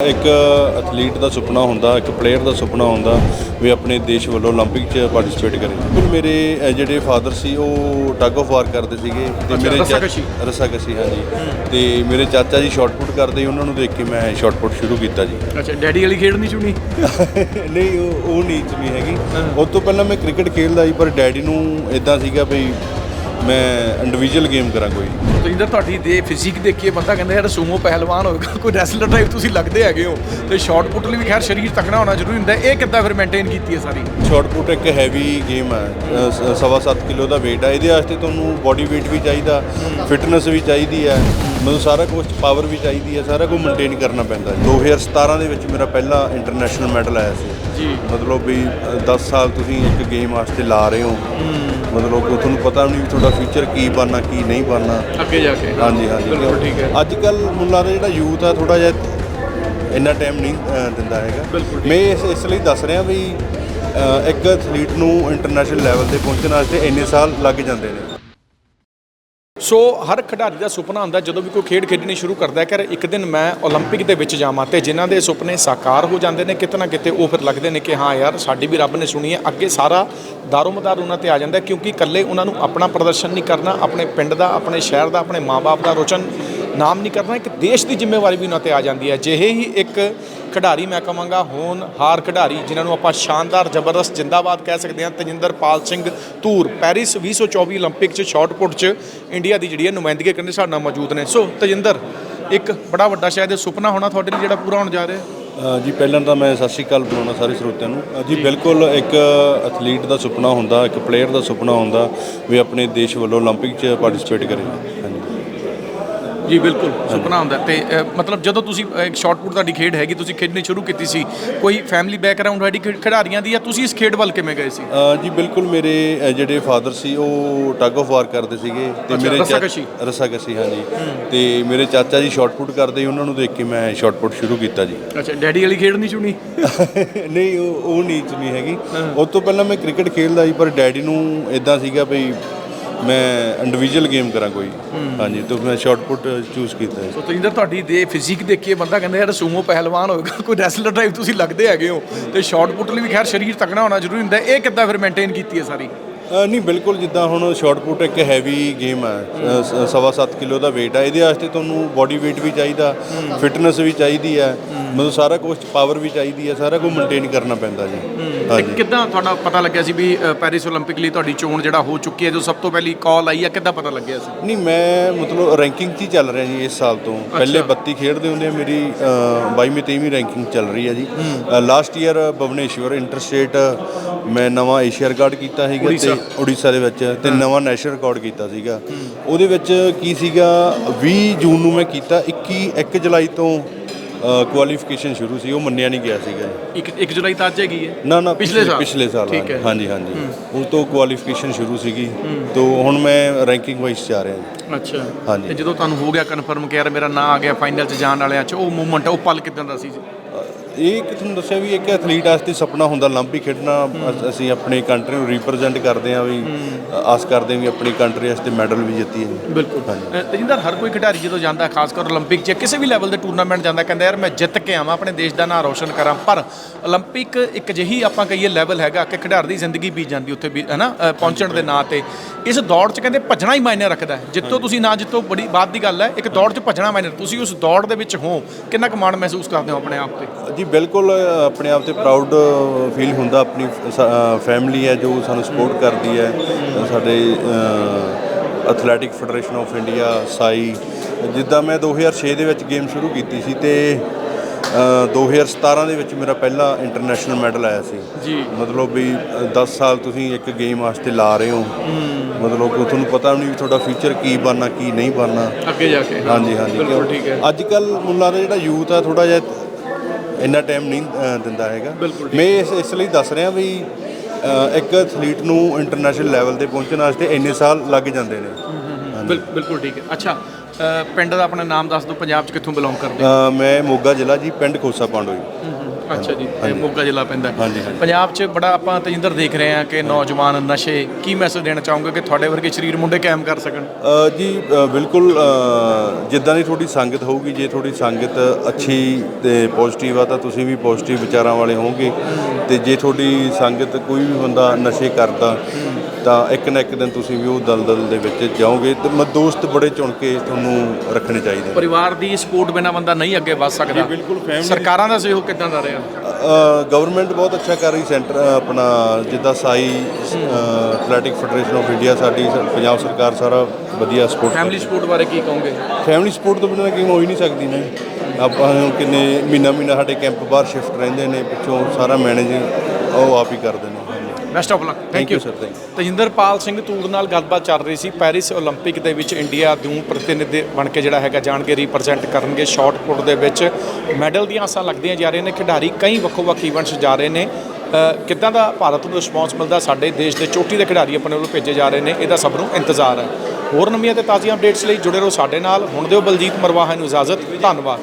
ਇੱਕ ਐਥਲੀਟ ਦਾ ਸੁਪਨਾ ਹੁੰਦਾ ਇੱਕ ਪਲੇਅਰ ਦਾ ਸੁਪਨਾ ਹੁੰਦਾ ਵੀ ਆਪਣੇ ਦੇਸ਼ ਵੱਲੋਂ 올림픽 'ਚ ਪਾਰਟਿਸਿਪੇਟ ਕਰੇ ਬਿਲਕੁਲ ਮੇਰੇ ਅ, ਜਿਹੜੇ ਫਾਦਰ ਸੀ ਉਹ ਟਗ ਆਫ ਵਾਰ ਕਰਦੇ ਸੀਗੇ ਤੇ ਅੱਛਾ, ਚਾ- ਰੱਸਾਕਸ਼ੀ। ਰੱਸਾਕਸ਼ੀ ਹਾਂਜੀ ਤੇ ਮੇਰੇ ਚਾਚਾ ਜੀ ਸ਼ਾਟ ਪੁੱਟ ਕਰਦੇ ਸੀ, ਉਹਨਾਂ ਨੂੰ ਦੇਖ ਕੇ ਮੈਂ ਸ਼ਾਟ ਪੁੱਟ ਸ਼ੁਰੂ ਕੀਤਾ ਜੀ ਅੱਛਾ ਡੈਡੀ ਵਾਲੀ ਖੇਡ ਨਹੀਂ ਚੁਣੀ ਨਹੀਂ ਉਹ ਉਹ ਨੀਚ ਨਹੀਂ ਹੈਗੀ ਉਸ ਤੋਂ ਪਹਿਲਾਂ ਮੈਂ ਕ੍ਰਿਕਟ ਖੇਡਦਾ ਸੀ ਪਰ ਡੈਡੀ ਨੂੰ ਇਦਾਂ ਸੀਗਾ ਵੀ ਮੈਂ ਇੰਡੀਵਿਜੂਅਲ ਗੇਮ ਕਰਾਂ ਕੋਈ। ਤੇ ਜਿੰਦਰ ਤੁਹਾਡੀ ਦੇ ਫਿਜ਼ੀਕ ਦੇਖੀਏ ਬੰਦਾ ਕਹਿੰਦਾ ਯਾਰ ਸੂਮੋ ਪਹਿਲਵਾਨ ਹੋਵੇਗਾ ਕੋਈ ਰੈਸਲਰ ਟਾਈਪ ਤੁਸੀਂ ਲੱਗਦੇ ਹੈਗੇ ਹੋ। ਤੇ ਸ਼ਾਟ ਪੁੱਟ ਲਈ ਵੀ ਖੈਰ ਸਰੀਰ ਤਕੜਾ ਹੋਣਾ ਜ਼ਰੂਰੀ ਹੁੰਦਾ ਹੈ। ਇਹ ਕਿੱਦਾਂ ਫਿਰ ਮੇਨਟੇਨ ਕੀਤੀ ਹੈ ਸਾਰੀ? ਸ਼ਾਟ ਪੁੱਟ ਇੱਕ ਹੈਵੀ ਗੇਮ ਹੈ ਅ, ਸ- ਸਵਾ ਸੱਤ ਕਿਲੋ ਦਾ weight ਹੈ ਇਹਦੇ ਵਾਸਤੇ ਤੁਹਾਨੂੰ ਬੋਡੀ weight ਵੀ ਚਾਹੀਦਾ ਫਿਟਨੈਸ ਵੀ ਚਾਹੀਦੀ ਹੈ। ਮਤਲਬ ਸਾਰਾ ਕੁਝ ਪਾਵਰ ਵੀ ਚਾਹੀਦੀ ਹੈ। ਸਾਰਾ ਕੁਝ ਮੇਨਟੇਨ ਕਰਨਾ ਪੈਂਦਾ ਹੈ 2017 ਦੇ ਵਿੱਚ ਮੇਰਾ ਪਹਿਲਾ ਇੰਟਰਨੈਸ਼ਨਲ ਮੈਡਲ ਆਇਆ ਸੀ। ਜੀ। ਮਤਲਬ ਵੀ ਅ, 10 ਸਾਲ ਤੁਸੀਂ ਇੱਕ ਗੇਮ ਵਾਸਤੇ ਲਾ ਰਹੇ ਹੋ। ਮਤਲਬ ਕਿ ਤੁਹਾਨੂੰ ਪਤਾ ਵੀ ਨਹੀਂ ਵੀ ਤੁਹਾਡਾ ਫਿਊਚਰ ਕੀ ਬਣਨਾ ਕੀ ਨਹੀਂ ਬਣਨਾ। ਅੱਗੇ ਜਾ ਕੇ। ਹਾਂਜੀ ਹਾਂਜੀ। ਬਿਲਕੁਲ ਠੀਕ ਹੈ। ਅੱਜ ਕੱਲ ਮੁੱਲਾ ਦਾ ਜਿਹੜਾ ਯੂਥ ਆ ਥੋੜਾ ਜਿਹਾ ਇੰਨਾ ਟਾਈਮ ਨਹੀਂ ਦਿੰਦਾ ਹੈਗਾ। ਮੈਂ ਇਸ ਇਸ ਲਈ ਦੱਸ ਰਿਹਾ ਵੀ ਇੱਕ ਐਥਲੀਟ ਨੂੰ ਇੰਟਰਨੈਸ਼ਨਲ ਲੈਵਲ ਤੇ ਪਹੁੰਚਣ ਵਾਸਤੇ ਇੰਨੇ ਸਾਲ ਲੱਗ ਜਾਂਦੇ ਨੇ। ਸੋ ਹਰ ਖਿਡਾਰੀ ਦਾ ਸੁਪਨਾ ਹੁੰਦਾ ਜਦੋਂ ਵੀ ਕੋਈ ਖੇਡ ਖੇਡਣੀ ਸ਼ੁਰੂ ਕਰਦਾ ਹੈ ਕਿ ਇੱਕ ਦਿਨ ਮੈਂ 올림픽 ਦੇ ਵਿੱਚ ਜਾਵਾਂ ਤੇ ਜਿਨ੍ਹਾਂ ਦੇ ਸੁਪਨੇ ਸਾਕਾਰ ਹੋ ਜਾਂਦੇ ਨੇ ਕਿਤੇ ਨਾ ਕਿਤੇ ਉਹ ਫਿਰ ਲੱਗਦੇ ਨੇ ਕਿ ਹਾਂ ਯਾਰ ਸਾਡੀ ਵੀ ਰੱਬ ਨੇ ਸੁਣੀ ਹੈ ਅੱਗੇ ਸਾਰਾ ਦਾਰੋਮਦਾਰ ਉਹਨਾਂ ਤੇ ਆ ਜਾਂਦਾ ਹੈ ਕਿਉਂਕਿ ਇਕੱਲੇ ਉਹਨਾਂ ਨੂੰ ਆਪਣਾ ਪ੍ਰਦਰਸ਼ਨ ਨਹੀਂ ਕਰਨਾ ਆਪਣੇ ਪਿੰਡ ਦਾ ਆਪਣੇ ਸ਼ਹਿਰ ਦਾ ਆਪਣੇ ਮਾਪੇ ਦਾ ਰੋਸ਼ਨ ਨਾਮ ਨਹੀਂ ਕਰਨਾ ਇੱਕ ਦੇਸ਼ ਦੀ ਜ਼ਿੰਮੇਵਾਰੀ ਵੀ ਉਹਨਾਂ ਤੇ ਆ ਜਾਂਦੀ ਹੈ ਜਿਹੇ ਹੀ ਇੱਕ ਖਿਡਾਰੀ ਮੈਂ ਕਹਾਂਗਾ ਹੋਣ ਹਾਰ ਖਿਡਾਰੀ ਜਿਨ੍ਹਾਂ ਨੂੰ ਆਪਾਂ ਸ਼ਾਨਦਾਰ ਜ਼ਬਰਦਸਤ ਜਿੰਦਾਬਾਦ ਕਹਿ ਸਕਦੇ ਹਾਂ ਤਜਿੰਦਰਪਾਲ ਸਿੰਘ ਧੂਰ ਪੈਰਿਸ 2024 올림픽 ਚ ਸ਼ਾਟ ਪੁੱਟ ਚ ਇੰਡੀਆ ਦੀ ਜਿਹੜੀ ਹੈ ਨੁਮਾਇੰਦਗੀ ਕਰਨ ਦੇ ਸਾਡੇ ਨਾਲ ਮੌਜੂਦ ਨੇ ਸੋ ਤਜਿੰਦਰ ਇੱਕ ਬੜਾ ਵੱਡਾ ਸ਼ਾਇਦ ਇਹ ਸੁਪਨਾ ਹੋਣਾ ਤੁਹਾਡੇ ਲਈ ਜਿਹੜਾ ਪੂਰਾ ਹੋਣ ਜਾ ਰਿਹਾ ਹੈ ਅ, ਜੀ ਪਹਿਲਾਂ ਤਾਂ ਮੈਂ ਸਤਿ ਸ਼੍ਰੀ ਅਕਾਲ ਬੁਲਾਉਣਾ ਸਾਰੇ ਸਰੋਤਿਆਂ ਨੂੰ ਅ, ਜੀ ਬਿਲਕੁਲ ਇੱਕ ਐਥਲੀਟ ਦਾ ਸੁਪਨਾ ਹੁੰਦਾ ਇੱਕ ਪਲੇਅਰ ਦਾ ਸੁਪਨਾ ਹੁੰਦਾ ਵੀ ਆਪਣੇ ਦੇਸ਼ ਵੱਲੋਂ 올림픽 'ਚ ਪਾਰਟਿਸਿਪੇਟ ਕਰੇ ਹਾਂਜੀ ਜੀ ਬਿਲਕੁਲ। ਸੁਪਨਾ ਹੁੰਦਾ। ਤੇ ਮਤਲਬ ਜਦੋਂ ਤੁਸੀਂ ਇੱਕ ਸ਼ਾਟ ਪੁੱਟ ਤੁਹਾਡੀ ਖੇਡ ਹੈਗੀ ਤੁਸੀਂ ਖੇਡਣੀ ਸ਼ੁਰੂ ਕੀਤੀ ਸੀ ਕੋਈ ਫੈਮਿਲੀ ਬੈਕਗ੍ਰਾਉਂਡ ਖਿ- ਖਿਡਾਰੀਆਂ ਦੀ ਜਾਂ ਤੁਸੀਂ ਇਸ ਖੇਡ ਵੱਲ ਕਿਵੇਂ ਗਏ ਸੀ? ਜੀ ਬਿਲਕੁਲ ਮੇਰੇ ਜਿਹੜੇ ਫਾਦਰ ਸੀ ਉਹ ਟਗ ਆਫ ਵਾਰ ਕਰਦੇ ਸੀਗੇ ਤੇ ਮੇਰੇ ਰੱਸਾਕਸ਼ੀ। ਰੱਸਾਕਸ਼ੀ ਹਾਂਜੀ। ਤੇ ਮੇਰੇ ਚਾਚਾ ਜੀ ਸ਼ਾਟ ਪੁੱਟ ਕਰਦੇ ਉਹਨਾਂ ਨੂੰ ਦੇਖ ਕੇ ਮੈਂ ਸ਼ਾਟ ਪੁੱਟ ਸ਼ੁਰੂ ਕੀਤਾ ਜੀ। ਅੱਛਾ ਡੈਡੀ ਵਾਲੀ ਖੇਡ ਨਹੀਂ ਚੁਣੀ ਨਹੀਂ ਉਹ ਉਹ ਨਹੀਂ ਹੈਗੀ। ਉਸ ਤੋਂ ਪਹਿਲਾਂ ਮੈਂ ਕ੍ਰਿਕਟ ਖੇਡਦਾ ਸੀ ਪਰ ਡੈਡੀ ਨੂੰ ਇਦਾਂ ਸੀਗਾ ਵੀ ਮੈਂ ਇੰਡੀਵਿਜੂਅਲ ਗੇਮ ਕਰਾਂ ਕੋਈ। ਹਾਂਜੀ ਤਾਂ ਮੈਂ ਸ਼ਾਟ ਪੁੱਟ ਚੂਜ਼ ਕੀਤਾ ਜੀ ਸੋ ਤਜਿੰਦਰ ਤੁਹਾਡੀ ਦੇ ਫਿਜ਼ੀਕ ਦੇਖੀਏ ਬੰਦਾ ਕਹਿੰਦਾ ਯਾਰ ਸੂਮੋ ਪਹਿਲਵਾਨ ਹੋਵੇਗਾ ਕੋਈ ਰੈਸਲਰ ਟਾਈਪ ਤੁਸੀਂ ਲੱਗਦੇ ਹੈਗੇ ਹੋ। ਤੇ ਸ਼ਾਟ ਪੁੱਟ ਲਈ ਵੀ ਖੈਰ ਸਰੀਰ ਤਕੜਾ ਹੋਣਾ ਜ਼ਰੂਰੀ ਹੁੰਦਾ। ਹੈ। ਇਹ ਕਿੱਦਾਂ ਫਿਰ ਮੇਨਟੇਨ ਕੀਤੀ ਹੈ ਸਾਰੀ? ਨਹੀਂ ਬਿਲਕੁਲ ਜਿੱਦਾਂ ਹੁਣ ਸ਼ਾਟ ਪੁੱਟ ਇੱਕ ਹੈਵੀ ਗੇਮ ਹੈ ਅ, ਸ- ਸਵਾ ਸੱਤ ਕਿਲੋ ਦਾ weight ਹੈ ਇਹਦੇ ਵਾਸਤੇ ਤੁਹਾਨੂੰ ਬੋਡੀ weight ਵੀ ਚਾਹੀਦਾ ਫਿਟਨੈਸ ਵੀ ਚਾਹੀਦੀ ਹੈ ਮਤਲਬ ਸਾਰਾ ਕੁਝ ਪਾਵਰ ਵੀ ਚਾਹੀਦੀ ਹੈ ਸਾਰਾ ਕੁਝ ਮੇਨਟੇਨ ਕਰਨਾ ਪੈਂਦਾ ਜੀ ਤੇ ਹਾਂਜੀ ਕਿੱਦਾਂ ਤੁਹਾਡਾ ਪਤਾ ਲੱਗਿਆ ਸੀ ਵੀ ਅ, ਪੈਰਿਸ 올림픽 ਲਈ ਤੁਹਾਡੀ ਚੋਣ ਜਿਹੜਾ ਹੋ ਚੁੱਕੀ ਹੈ ਜੋ ਸਭ ਤੋਂ ਪਹਿਲੀ ਕਾਲ ਆਈ ਹੈ ਕਿੱਦਾਂ ਪਤਾ ਲੱਗਿਆ ਸੀ ਨਹੀਂ ਮੈਂ ਮਤਲਬ ਰੈਂਕਿੰਗ 'ਚ ਹੀ ਚੱਲ ਰਿਹਾ ਜੀ ਇਸ ਸਾਲ ਤੋਂ ਪਹਿਲੇ 32 ਖੇਡਦੇ ਹੁੰਦੇ ਆ ਮੇਰੀ 22ਵੀਂ 23ਵੀਂ ਰੈਂਕਿੰਗ ਚੱਲ ਰਹੀ ਹੈ ਜੀ last year Bhubaneswar inter state ਮੈਂ ਨਵਾਂ ਏਸ਼ੀਆ ਰਿਕਾਰਡ ਕੀਤਾ ਸੀਗਾ ਉੜੀਸਾ। ਤੇ ਉੜੀਸਾ ਦੇ ਵਿੱਚ ਤੇ ਨਵਾਂ ਨੈਸ਼ਨਲ ਰਿਕਾਰਡ ਕੀਤਾ ਸੀਗਾ। ਉਹਦੇ ਵਿੱਚ ਕੀ ਸੀਗਾ? 20 ਜੂਨ ਨੂੰ ਮੈਂ ਕੀਤਾ 21 1 ਜੁਲਾਈ ਤੋਂ ਕੁਆਲੀਫਿਕੇਸ਼ਨ ਸ਼ੁਰੂ ਸੀ ਉਹ ਮੰਨਿਆ ਨਹੀਂ ਗਿਆ ਸੀਗਾ। ਜੀ ਇੱਕ 1 ਜੁਲਾਈ ਤੱਕ ਹੈਗੀ ਹੈ? ਨਾ ਨਾ ਪਿਛਲੇ ਸਾਲ? ਪਿਛਲੇ ਸਾਲ। ਹਾਂਜੀ ਹਾਂਜੀ ਉਸ ਤੋਂ ਕੁਆਲੀਫਿਕੇਸ਼ਨ ਸ਼ੁਰੂ ਸੀਗੀ। ਤੋਂ ਹੁਣ ਮੈਂ ਰੈਂਕਿੰਗ ਵਾਈਜ਼ ਜਾ ਰਿਹਾ ਅੱਛਾ। ਹਾਂਜੀ। ਤੇ ਜਦੋਂ ਤੁਹਾਨੂੰ ਹੋ ਗਿਆ ਕਨਫਰਮ ਕਿ ਯਾਰ ਮੇਰਾ ਨਾਂ ਆ ਗਿਆ ਫਾਈਨਲ 'ਚ ਜਾਣ ਵਾਲਿਆਂ 'ਚ ਉਹ ਮੂਵਮੈਂਟ ਉਹ ਪਲ ਕਿਦਾਂ ਦਾ ਸੀ ਜੀ? ਇਹ ਕਿ ਤੁਹਾਨੂੰ ਦੱਸਿਆ ਵੀ ਇੱਕ ਐਥਲੀਟ ਵਾਸਤੇ ਸੁਪਨਾ ਹੁੰਦਾ 올림픽 ਖੇਡਣਾ ਅਸ- ਅਸੀਂ ਆਪਣੀ ਕੰਟਰੀ ਨੂੰ ਰਿਪਰੈਜ਼ੈਂਟ ਕਰਦੇ ਹਾਂ ਵੀ ਆਸ ਕਰਦੇ ਹਾਂ ਵੀ ਆਪਣੀ ਕੰਟਰੀ ਵਾਸਤੇ ਮੈਡਲ ਵੀ ਜਿੱਤੀਏ ਬਿਲਕੁਲ ਹਾਂਜੀ। ਤਜਿੰਦਰ ਹਰ ਕੋਈ ਖਿਡਾਰੀ ਜਦੋਂ ਜਾਂਦਾ ਖਾਸ ਕਰ 올림픽 'ਚ ਕਿਸੇ ਵੀ ਲੈਵਲ ਦੇ ਟੂਰਨਾਮੈਂਟ ਜਾਂਦਾ ਕਹਿੰਦਾ ਯਾਰ ਮੈਂ ਜਿੱਤ ਕੇ ਆਵਾਂ ਆਪਣੇ ਦੇਸ਼ ਦਾ ਨਾਂ ਰੋਸ਼ਨ ਕਰਾਂ ਪਰ 올림픽 ਇੱਕ ਜਿਹੀ ਆਪਾਂ ਕਹੀਏ ਲੈਵਲ ਹੈਗਾ ਕਿ ਖਿਡਾਰੀ ਦੀ ਜ਼ਿੰਦਗੀ ਬੀਤ ਜਾਂਦੀ ਉੱਥੇ ਵੀ ਹੈਨਾ ਅ, ਪਹੁੰਚਣ ਦੇ ਨਾਂ ਤੇ ਇਸ ਦੌੜ 'ਚ ਕਹਿੰਦੇ ਭੱਜਣਾ ਹੀ ਮਾਇਨੇ ਰੱਖਦਾ ਹੈ ਜਿੱਤੋ ਤੁਸੀਂ ਨਾ ਜਿੱਤੋ ਬੜੀ ਬਾਤ ਦੀ ਗੱਲ ਹੈ ਇੱਕ ਦੌੜ 'ਚ ਭੱਜਣਾ ਮਾਇਨੇ ਤੁਸੀਂ ਉਸ ਦੌੜ ਦੇ ਵਿੱਚ ਹੋ ਕਿੰਨਾ ਕੁ ਮਾਣ ਮਹਿਸੂਸ ਕਰਦੇ ਹੋ ਆਪਣੇ ਆਪ ਤੇ ਜੀ ਬਿਲਕੁਲ ਆਪਣੇ ਆਪ ਤੇ ਪ੍ਰਾਊਡ ਫੀਲ ਹੁੰਦਾ ਆਪਣੀ ਫੈਮਿਲੀ ਹੈ ਜੋ ਸਾਨੂੰ ਸਪੋਰਟ ਕਰਦੀ ਹੈ। ਸਾਡੇ athletic federation of India SAI ਜਿੱਦਾਂ ਮੈਂ 2006 ਦੇ ਵਿੱਚ ਗੇਮ ਸ਼ੁਰੂ ਕੀਤੀ ਸੀ ਤੇ ਅ, 2017 ਦੇ ਵਿੱਚ ਮੇਰਾ ਪਹਿਲਾ ਇੰਟਰਨੈਸ਼ਨਲ ਮੈਡਲ ਆਇਆ ਸੀ। ਜੀ। ਮਤਲਬ ਵੀ 10 ਸਾਲ ਤੁਸੀਂ ਇੱਕ ਗੇਮ ਵਾਸਤੇ ਲਾ ਰਹੇ ਹੋ। ਮਤਲਬ ਕਿ ਤੁਹਾਨੂੰ ਪਤਾ ਨਹੀਂ ਵੀ ਤੁਹਾਡਾ ਫਿਊਚਰ ਕੀ ਬਣਨਾ ਕੀ ਨਹੀਂ ਬਣਨਾ। ਅੱਗੇ ਜਾ ਕੇ। ਹਾਂਜੀ ਹਾਂਜੀ। ਬਿਲਕੁਲ ਠੀਕ ਹੈ। ਅੱਜ ਕੱਲ ਮੁੱਲਾ ਦਾ ਜਿਹੜਾ ਯੂਥ ਆ ਥੋੜਾ ਜਿਹਾ ਇੰਨਾ ਟਾਈਮ ਨਹੀਂ ਅ, ਦਿੰਦਾ ਹੈਗਾ। ਮੈਂ ਇਸ ਇਸ ਲਈ ਦੱਸ ਰਿਹਾ ਵੀ ਅ, ਇੱਕ ਐਥਲੀਟ ਨੂੰ ਇੰਟਰਨੈਸ਼ਨਲ ਲੈਵਲ ਤੇ ਪਹੁੰਚਣ ਵਾਸਤੇ ਇੰਨੇ ਸਾਲ ਲੱਗ ਜਾਂਦੇ ਨੇ। ਬਿਲ- ਬਿਲਕੁਲ ਠੀਕ ਹੈ। ਅੱਛਾ ਅ, ਪਿੰਡ ਦਾ ਆਪਣਾ ਨਾਮ ਦੱਸ ਦਿਓ ਪੰਜਾਬ 'ਚ ਕਿੱਥੋਂ ਬਿਲੋਂਗ ਕਰਦੇ ਅ, ਮੈਂ ਮੋਗਾ ਜ਼ਿਲ੍ਹਾ ਜੀ ਪਿੰਡ ਖੋਸਾ ਪਾਂਡੋ ਜੀ। ਅੱਛਾ ਜੀ ਤੇ। ਮੋਗਾ ਜ਼ਿਲ੍ਹਾ ਪੈਂਦਾ। ਹਾਂਜੀ, ਹਾਂਜੀ। ਪੰਜਾਬ 'ਚ ਬੜਾ ਆਪਾਂ ਤਜਿੰਦਰ ਦੇਖ ਰਹੇ ਹਾਂ ਕਿ ਨੌਜਵਾਨ ਨਸ਼ੇ ਕੀ ਮੈਸੇਜ ਦੇਣਾ ਚਾਹੋਗੇ ਕਿ ਤੁਹਾਡੇ ਵਰਗੇ ਸਰੀਰ ਮੁੰਡੇ ਕਾਇਮ ਕਰ ਸਕਣ ਅ, ਜੀ ਅ, ਬਿਲਕੁਲ ਅ, ਜਿੱਦਾਂ ਦੀ ਤੁਹਾਡੀ ਸੰਗਤ ਹੋਊਗੀ ਜੇ ਤੁਹਾਡੀ ਸੰਗਤ ਅੱਛੀ ਤੇ ਪੋਜ਼ਿਟਿਵ ਆ ਤਾਂ ਤੁਸੀਂ ਵੀ ਪੋਜ਼ਿਟਿਵ ਵਿਚਾਰਾਂ ਵਾਲੇ ਹੋਵੋਗੇ ਤੇ ਜੇ ਤੁਹਾਡੀ ਸੰਗਤ ਕੋਈ ਵੀ ਬੰਦਾ ਨਸ਼ੇ ਕਰਦਾ ਤਾਂ ਇੱਕ ਨਾ ਇੱਕ ਦਿਨ ਤੁਸੀਂ ਵੀ ਉਹ ਦਲਦਲ ਦੇ ਵਿੱਚ ਜਾਓਗੇ ਤੇ ਮ ਦੋਸਤ ਬੜੇ ਚੁਣ ਕੇ ਤੁਹਾਨੂੰ ਰੱਖਣੇ ਚਾਹੀਦੇ ਨੇ। ਪਰਿਵਾਰ ਦੀ ਸਪੋਰਟ ਬਿਨਾ ਬੰਦਾ ਨਹੀਂ ਅੱਗੇ ਵੱਧ ਸਕਦਾ। ਬਿਲਕੁਲ family- ਸਰਕਾਰਾਂ ਦਾ ਸਹਿਯੋਗ ਕਿੱਦਾਂ ਦਾ ਰਿਹਾ? ਗਵਰਨਮੈਂਟ ਬਹੁਤ ਅੱਛਾ ਕਰ ਰਹੀ ਸੈਂਟਰ ਆਪਣਾ ਜਿੱਦਾਂ SAI athletic federation of India ਸਾਡੀ ਸ- ਪੰਜਾਬ ਸਰਕਾਰ ਸਾਰਾ ਵਧੀਆ ਸਪੋਰਟ ਫੈਮਿਲੀ ਸਪੋਰਟ ਬਾਰੇ ਕੀ ਕਹੋਗੇ? ਫੈਮਿਲੀ ਸਪੋਰਟ ਤੋਂ ਬਿਨਾਂ ਗੇਮ ਹੋ ਹੀ ਨਹੀਂ ਸਕਦੀ ਨਾ। ਆਪਾਂ ਕਿੰਨੇ ਮਹੀਨਾ ਮਹੀਨਾ ਸਾਡੇ ਕੈਂਪ ਬਾਹਰ ਸ਼ਿਫਟ ਰਹਿੰਦੇ ਨੇ ਪਿੱਛੋਂ ਸਾਰਾ ਮੈਨੇਜ ਉਹ ਆਪ ਹੀ ਕਰਦੇ ਨੇ। best of luck thank you sir thank Tajinderpal Singh Toor ਨਾਲ ਗੱਲਬਾਤ ਚੱਲ ਰਹੀ ਸੀ ਪੈਰਿਸ 올림픽 ਦੇ ਵਿੱਚ ਇੰਡੀਆ ਨੂੰ ਪ੍ਰਤੀਨਿਧ ਬਣ ਕੇ ਜਿਹੜਾ ਹੈਗਾ ਜਾਣ ਕੇ ਰਿਪਰੈਜ਼ੈਂਟ ਕਰਨਗੇ ਸ਼ਾਰਟ ਪੁੱਟ ਦੇ ਵਿੱਚ ਮੈਡਲ ਦੀਆਂ ਆਸਾਂ ਲੱਗਦੀਆਂ ਜਾ ਰਹੀਆਂ ਨੇ ਖਿਡਾਰੀ ਕਈ ਵੱਖੋ ਵੱਖ ਇਵੈਂਟਸ ਜਾ ਰਹੇ ਨੇ ਅ, ਕਿੱਦਾਂ ਦਾ ਭਾਰਤ ਨੂੰ ਰਿਸਪੌਂਸ ਮਿਲਦਾ ਸਾਡੇ ਦੇਸ਼ ਦੇ ਚੋਟੀ ਦੇ ਖਿਡਾਰੀ ਆਪਣੇ ਵੱਲੋਂ ਭੇਜੇ ਜਾ ਰਹੇ ਨੇ ਇਹਦਾ ਸਭ ਨੂੰ ਇੰਤਜ਼ਾਰ ਹੈ ਹੋਰ ਨਵੀਆਂ ਤੇ ਤਾਜ਼ੀਆਂ ਅਪਡੇਟਸ ਲਈ ਜੁੜੇ ਰਹੋ ਸਾਡੇ ਨਾਲ ਹੁਣ ਦਿਓ ਬਲਜੀਤ ਮਰਵਾਹਾ ਨੂੰ ਇਜਾਜ਼ਤ ਧੰਨਵਾਦ